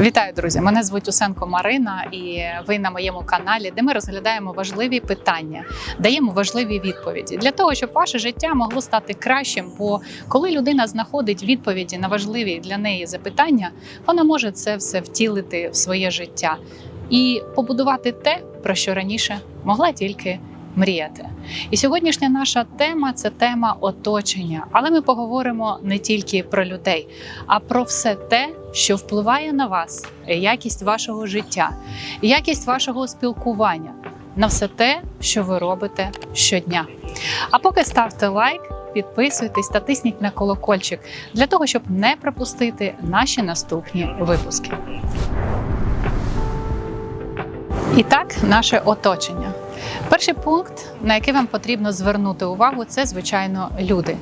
Вітаю, друзі! Мене звуть Усенко Марина, і ви на моєму каналі, де ми розглядаємо важливі питання, даємо важливі відповіді для того, щоб ваше життя могло стати кращим. Бо коли людина знаходить відповіді на важливі для неї запитання, вона може це все втілити в своє життя і побудувати те, про що раніше могла тільки мріяти. І сьогоднішня наша тема це тема оточення. Але ми поговоримо не тільки про людей, а про все те, що впливає на вас, якість вашого життя, якість вашого спілкування, на все те, що ви робите щодня. А поки ставте лайк. Підписуйтесь та тисніть на колокольчик для того, щоб не пропустити наші наступні випуски. І так, наше оточення. Перший пункт, на який вам потрібно звернути увагу, це звичайно люди.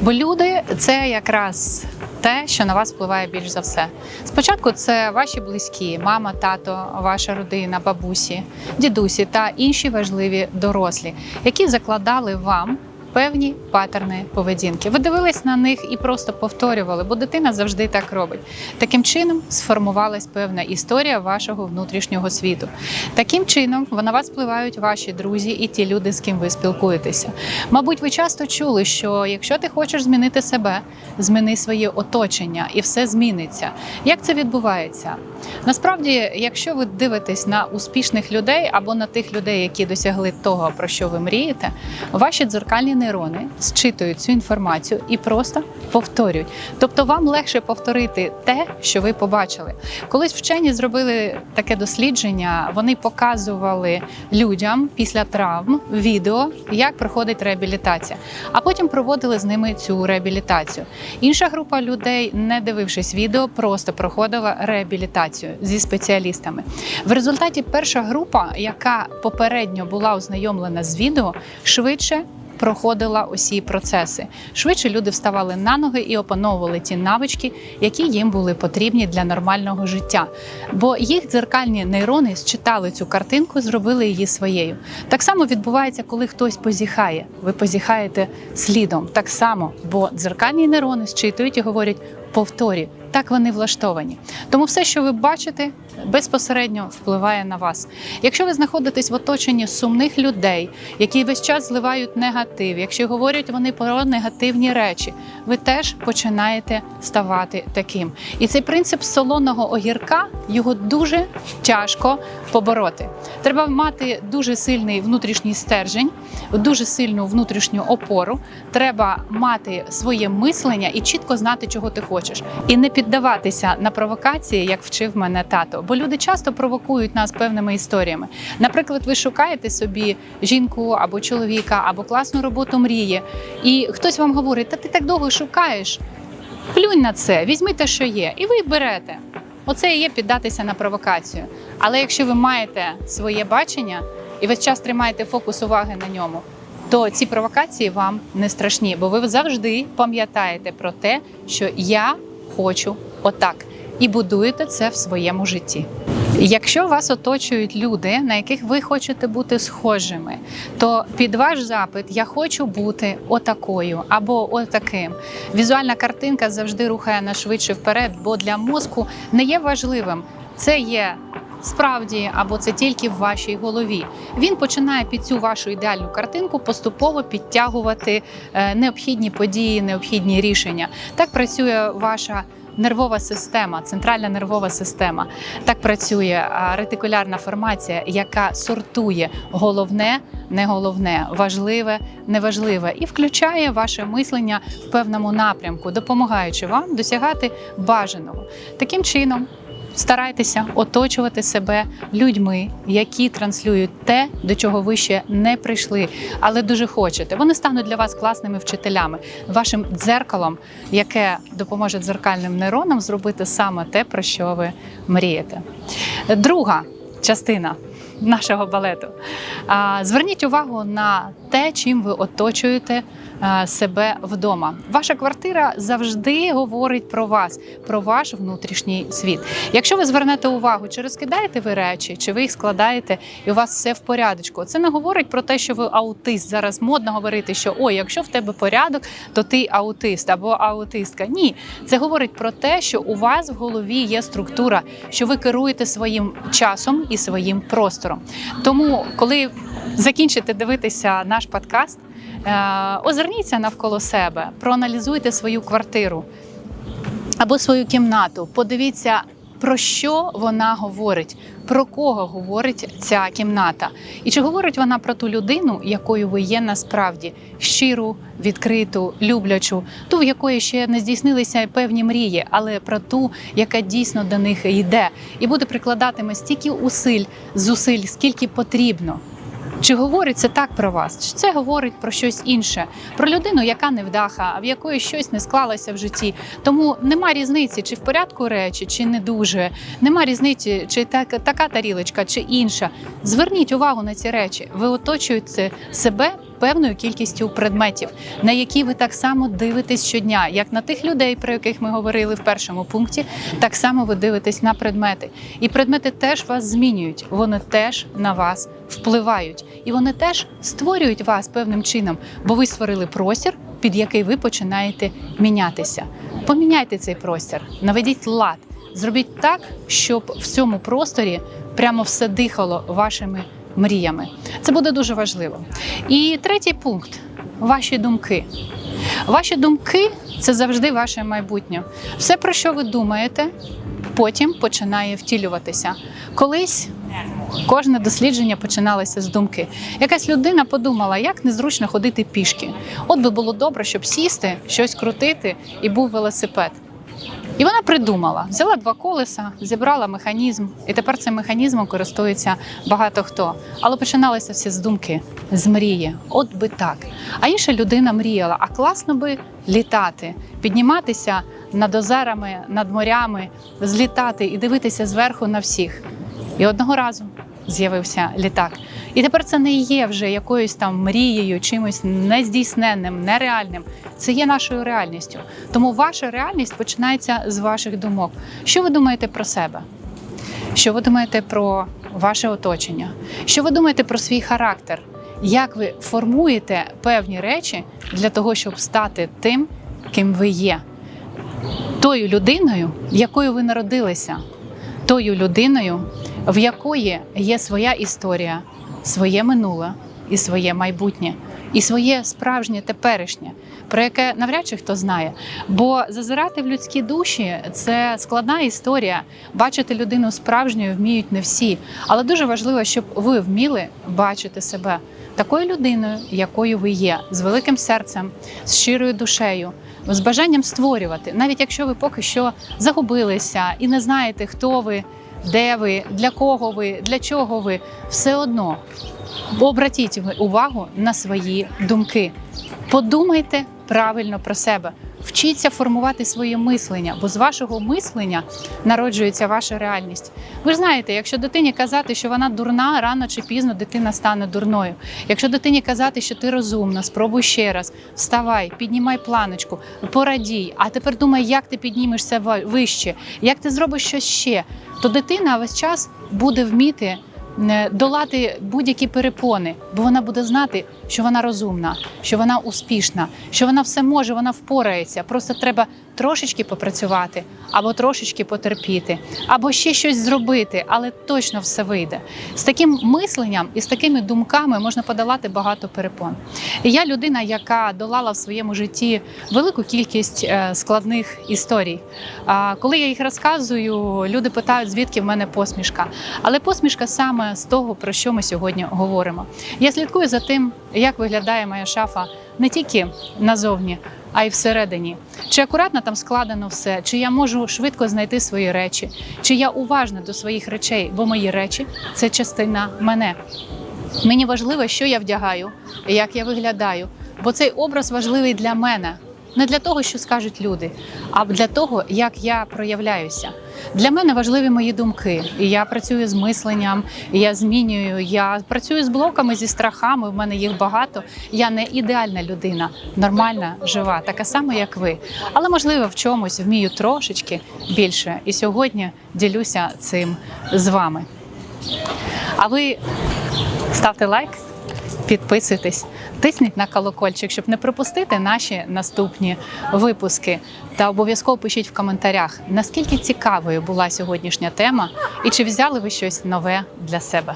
Бо люди це якраз те, що на вас впливає більш за все. Спочатку це ваші близькі, мама, тато, ваша родина, бабусі, дідусі та інші важливі дорослі, які закладали вам. Певні патерни поведінки. Ви дивились на них і просто повторювали, бо дитина завжди так робить. Таким чином сформувалась певна історія вашого внутрішнього світу. Таким чином на вас впливають ваші друзі і ті люди, з ким ви спілкуєтеся. Мабуть, ви часто чули, що якщо ти хочеш змінити себе, зміни своє оточення, і все зміниться. Як це відбувається? Насправді, якщо ви дивитесь на успішних людей або на тих людей, які досягли того, про що ви мрієте, ваші дзеркальні нейрони зчитують цю інформацію і просто повторюють. Тобто вам легше повторити те, що ви побачили. Колись вчені зробили таке дослідження, вони показували людям після травм відео, як проходить реабілітація, а потім проводили з ними цю реабілітацію. Інша група людей, не дивившись відео, просто проходила реабілітацію зі спеціалістами. В результаті перша група, яка попередньо була ознайомлена з відео, швидше проходила усі процеси. Швидше люди вставали на ноги і опановували ті навички, які їм були потрібні для нормального життя. Бо їх дзеркальні нейрони считали цю картинку, зробили її своєю. Так само відбувається, коли хтось позіхає. Ви позіхаєте слідом. Так само, бо дзеркальні нейрони зчитують і говорять повторі. Так вони влаштовані. Тому все, що ви бачите, безпосередньо впливає на вас. Якщо ви знаходитесь в оточенні сумних людей, які весь час зливають негатив, якщо говорять вони про негативні речі, ви теж починаєте ставати таким. І цей принцип солоного огірка його дуже тяжко побороти. Треба мати дуже сильний внутрішній стержень, дуже сильну внутрішню опору. Треба мати своє мислення і чітко знати, чого ти хочеш, і не піддаватися на провокації, як вчив мене тато. Бо люди часто провокують нас певними історіями. Наприклад, ви шукаєте собі жінку або чоловіка, або класну роботу мрії, і хтось вам говорить: Та ти так довго шукаєш. Плюнь на це, візьми те, що є, і ви берете. Оце і є піддатися на провокацію. Але якщо ви маєте своє бачення і весь час тримаєте фокус уваги на ньому, то ці провокації вам не страшні, бо ви завжди пам'ятаєте про те, що я хочу отак, і будуєте це в своєму житті. Якщо вас оточують люди, на яких ви хочете бути схожими, то під ваш запит я хочу бути отакою або отаким. Візуальна картинка завжди рухає нас швидше вперед, бо для мозку не є важливим. Це є справді або це тільки в вашій голові. Він починає під цю вашу ідеальну картинку поступово підтягувати е, необхідні події, необхідні рішення. Так працює ваша. Нервова система, центральна нервова система. Так працює ретикулярна формація, яка сортує головне, не головне, важливе, неважливе, і включає ваше мислення в певному напрямку, допомагаючи вам досягати бажаного. Таким чином. Старайтеся оточувати себе людьми, які транслюють те, до чого ви ще не прийшли, але дуже хочете. Вони стануть для вас класними вчителями, вашим дзеркалом, яке допоможе дзеркальним нейронам зробити саме те, про що ви мрієте. Друга частина нашого балету. Зверніть увагу на те, чим ви оточуєте е, себе вдома. Ваша квартира завжди говорить про вас, про ваш внутрішній світ. Якщо ви звернете увагу, чи розкидаєте ви речі, чи ви їх складаєте, і у вас все в порядочку. Це не говорить про те, що ви аутист. Зараз модно говорити, що ой, якщо в тебе порядок, то ти аутист або аутистка. Ні, це говорить про те, що у вас в голові є структура, що ви керуєте своїм часом і своїм простором. Тому, коли закінчите дивитися наш подкаст, е, озирніться навколо себе, проаналізуйте свою квартиру або свою кімнату. Подивіться, про що вона говорить, про кого говорить ця кімната, і чи говорить вона про ту людину, якою ви є насправді? Щиру, відкриту, люблячу, ту, в якої ще не здійснилися певні мрії, але про ту, яка дійсно до них йде, і буде прикладатиме стільки усиль, зусиль, скільки потрібно. Чи говорить це так про вас? Чи це говорить про щось інше? Про людину, яка невдаха, а в якої щось не склалося в житті. Тому нема різниці, чи в порядку речі, чи не дуже. Нема різниці, чи так, така тарілочка, чи інша. Зверніть увагу на ці речі. Ви оточуєте себе певною кількістю предметів, на які ви так само дивитесь щодня, як на тих людей, про яких ми говорили в першому пункті, так само ви дивитесь на предмети. І предмети теж вас змінюють, вони теж на вас впливають, і вони теж створюють вас певним чином, бо ви створили простір, під який ви починаєте мінятися. Поміняйте цей простір, наведіть лад, зробіть так, щоб в цьому просторі прямо все дихало вашими мріями. Це буде дуже важливо. І третій пункт ваші думки. Ваші думки це завжди ваше майбутнє. Все, про що ви думаєте, потім починає втілюватися. Колись кожне дослідження починалося з думки. Якась людина подумала, як незручно ходити пішки. От би було добре, щоб сісти, щось крутити, і був велосипед. І вона придумала, взяла два колеса, зібрала механізм, і тепер цим механізмом користується багато хто. Але починалося все з думки, з мрії. От би так. А інша людина мріяла, а класно би літати, підніматися над озерами, над морями, злітати і дивитися зверху на всіх. І одного разу з'явився літак. І тепер це не є вже якоюсь там мрією, чимось нездійсненним, нереальним. Це є нашою реальністю. Тому ваша реальність починається з ваших думок. Що ви думаєте про себе? Що ви думаєте про ваше оточення? Що ви думаєте про свій характер? Як ви формуєте певні речі для того, щоб стати тим, ким ви є? Тою людиною, якою ви народилися, тою людиною, в якої є своя історія, своє минуле і своє майбутнє, і своє справжнє теперішнє, про яке навряд чи хто знає. Бо зазирати в людські душі це складна історія. Бачити людину справжньою вміють не всі, але дуже важливо, щоб ви вміли бачити себе такою людиною, якою ви є, з великим серцем, з щирою душею. З бажанням створювати, навіть якщо ви поки що загубилися і не знаєте, хто ви, де ви, для кого ви, для чого ви, все одно обратіть увагу на свої думки. Подумайте правильно про себе. Вчіться формувати своє мислення, бо з вашого мислення народжується ваша реальність. Ви ж знаєте, якщо дитині казати, що вона дурна, рано чи пізно дитина стане дурною. Якщо дитині казати, що ти розумна, спробуй ще раз, вставай, піднімай планочку, порадій, а тепер думай, як ти піднімешся ви- вище, як ти зробиш щось ще, то дитина весь час буде вміти долати будь-які перепони, бо вона буде знати, що вона розумна, що вона успішна, що вона все може, вона впорається. Просто треба трошечки попрацювати, або трошечки потерпіти, або ще щось зробити, але точно все вийде. З таким мисленням і з такими думками можна подолати багато перепон. Я людина, яка долала в своєму житті велику кількість е, складних історій. Коли я їх розказую, люди питають, звідки в мене посмішка. Але посмішка саме з того, про що ми сьогодні говоримо. Я слідкую за тим, як виглядає моя шафа не тільки назовні, а й всередині. Чи акуратно там складено все, чи я можу швидко знайти свої речі, чи я уважна до своїх речей, бо мої речі це частина мене. Мені важливо, що я вдягаю, як я виглядаю, бо цей образ важливий для мене. Не для того, що скажуть люди, а для того, як я проявляюся. Для мене важливі мої думки. Я працюю з мисленням, я змінюю. Я працюю з блоками, зі страхами. В мене їх багато. Я не ідеальна людина, нормальна, жива, така сама, як ви. Але можливо в чомусь вмію трошечки більше. І сьогодні ділюся цим з вами. А ви ставте лайк, підписуйтесь, тисніть на колокольчик, щоб не пропустити наші наступні випуски. Та обов'язково пишіть в коментарях, наскільки цікавою була сьогоднішня тема і чи взяли ви щось нове для себе.